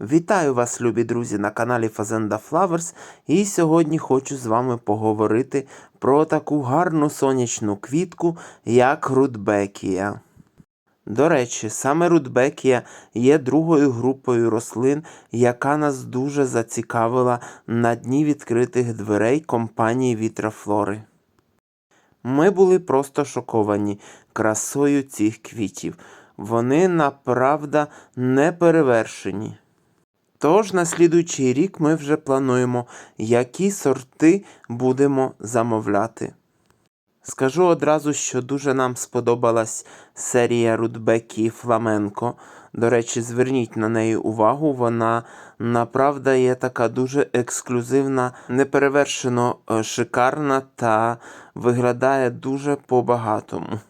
Вітаю вас, любі друзі, на каналі Fazenda Flowers. І сьогодні хочу з вами поговорити про таку гарну сонячну квітку, як рудбекія. До речі, саме рудбекія є другою групою рослин, яка нас дуже зацікавила на дні відкритих дверей компанії Вітрафлори. Ми були просто шоковані красою цих квітів. Вони направда не перевершені. Тож на слідуючий рік ми вже плануємо, які сорти будемо замовляти. Скажу одразу, що дуже нам сподобалась серія Рудбекі Фламенко. До речі, зверніть на неї увагу, вона направда є така дуже ексклюзивна, неперевершено е, шикарна та виглядає дуже по-багатому.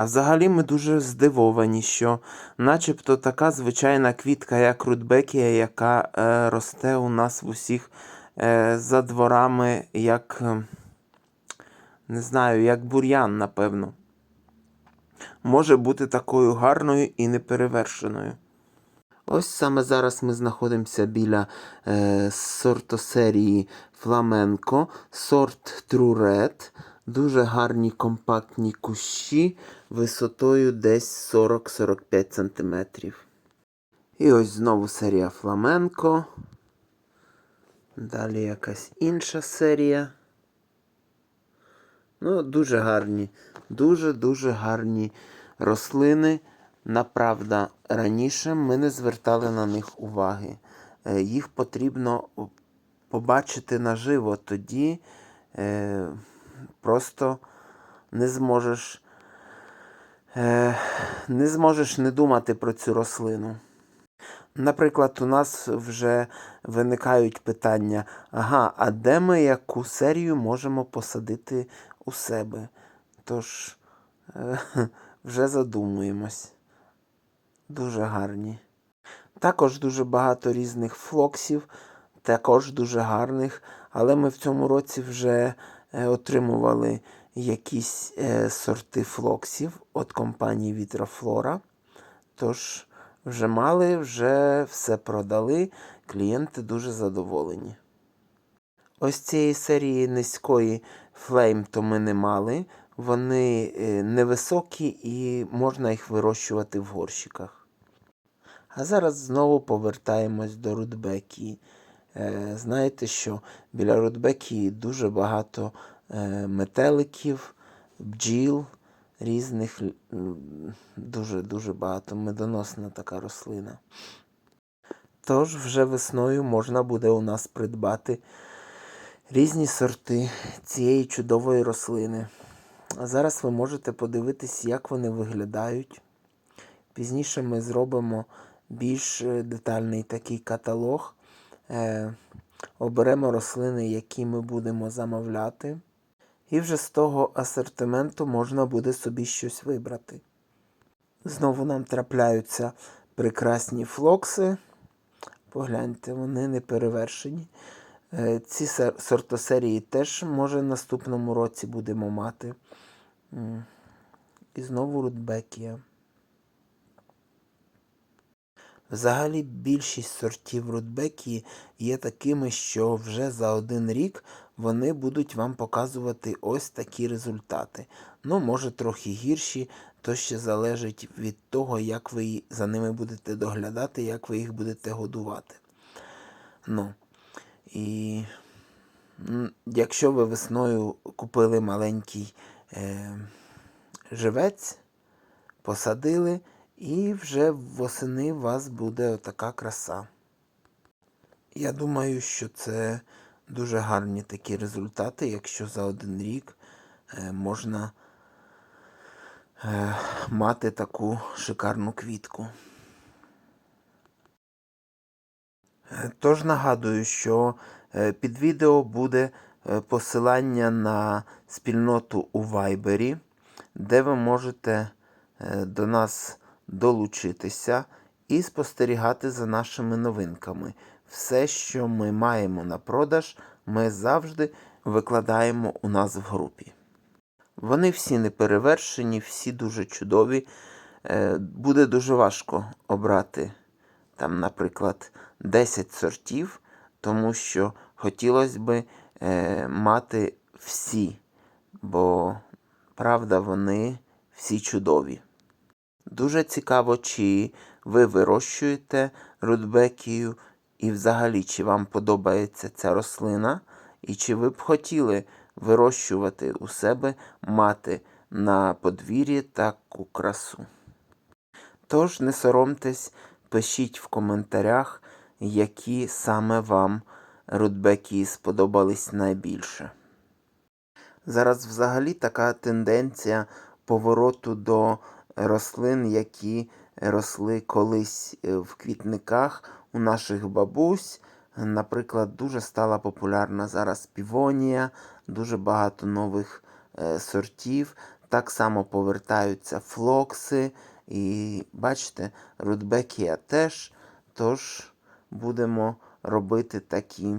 А взагалі ми дуже здивовані, що начебто така звичайна квітка, як рудбекія, яка е, росте у нас в усіх е, за дворами, як е, не знаю, як бур'ян, напевно. Може бути такою гарною і неперевершеною. Ось саме зараз ми знаходимося біля е, сортосерії Фламенко, сорт True Red. Дуже гарні компактні кущі висотою десь 40-45 см. І ось знову серія Фламенко. Далі якась інша серія. Ну, дуже гарні, дуже-дуже гарні рослини. Направда, раніше ми не звертали на них уваги. Е, Їх потрібно побачити наживо, тоді е, просто не зможеш, е, не зможеш не думати про цю рослину. Наприклад, у нас вже виникають питання: ага, а де ми яку серію можемо посадити у себе? Тож е, вже задумуємось. Дуже гарні. Також дуже багато різних флоксів, також дуже гарних, але ми в цьому році вже отримували якісь е, сорти флоксів від компанії Вітрафлора. Тож вже мали, вже все продали, клієнти дуже задоволені. Ось цієї серії низької флейм то ми не мали. Вони е, невисокі і можна їх вирощувати в горщиках. А зараз знову повертаємось до Рудбекії. Е, знаєте, що біля Рудбекії дуже багато е, метеликів, бджіл різних, дуже-дуже багато медоносна така рослина. Тож вже весною можна буде у нас придбати різні сорти цієї чудової рослини. А зараз ви можете подивитись, як вони виглядають. Пізніше ми зробимо більш е, детальний такий каталог. Е, оберемо рослини, які ми будемо замовляти. І вже з того асортименту можна буде собі щось вибрати. Знову нам трапляються прекрасні флокси. Погляньте, вони не перевершені. Е, Ці сор- сортосерії теж, може, в наступному році будемо мати. І знову рудбекія. Взагалі більшість сортів рудбекії є такими, що вже за один рік вони будуть вам показувати ось такі результати. Ну, може, трохи гірші, то ще залежить від того, як ви за ними будете доглядати, як ви їх будете годувати. Ну, і якщо ви весною купили маленький е, живець, посадили, і вже восени у вас буде отака краса. Я думаю, що це дуже гарні такі результати, якщо за один рік е, можна е, мати таку шикарну квітку. Е, Тож нагадую, що під відео буде посилання на спільноту у Вайбері, де ви можете до нас долучитися і спостерігати за нашими новинками. Все, що ми маємо на продаж, ми завжди викладаємо у нас в групі. Вони всі не перевершені, всі дуже чудові. Е, Буде дуже важко обрати там, наприклад, 10 сортів, тому що хотілося б е, мати всі, бо правда вони всі чудові. Дуже цікаво, чи ви вирощуєте рудбекію і взагалі, чи вам подобається ця рослина, і чи ви б хотіли вирощувати у себе, мати на подвір'ї таку красу. Тож не соромтесь, пишіть в коментарях, які саме вам рудбекії сподобались найбільше. Зараз взагалі така тенденція повороту до рослин, які росли колись е, в квітниках у наших бабусь. Наприклад, дуже стала популярна зараз півонія, дуже багато нових е, сортів. Так само повертаються флокси. І бачите, рудбекія теж. Тож будемо робити такі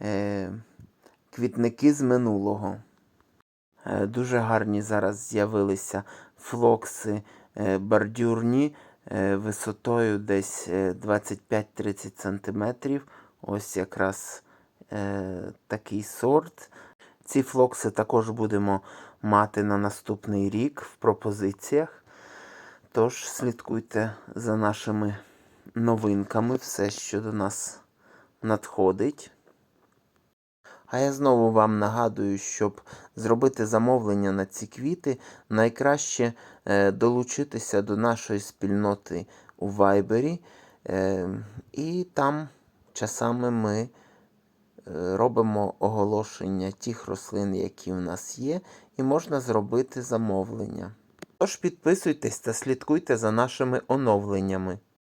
е, квітники з минулого. Е, Дуже гарні зараз з'явилися флокси е, бордюрні е, висотою десь е, 25-30 см. Ось якраз е, такий сорт. Ці флокси також будемо мати на наступний рік в пропозиціях. Тож слідкуйте за нашими новинками, все, що до нас надходить. А я знову вам нагадую, щоб зробити замовлення на ці квіти, найкраще е, долучитися до нашої спільноти у Вайбері. Е, і там часами ми е, робимо оголошення тих рослин, які у нас є, і можна зробити замовлення. Тож підписуйтесь та слідкуйте за нашими оновленнями.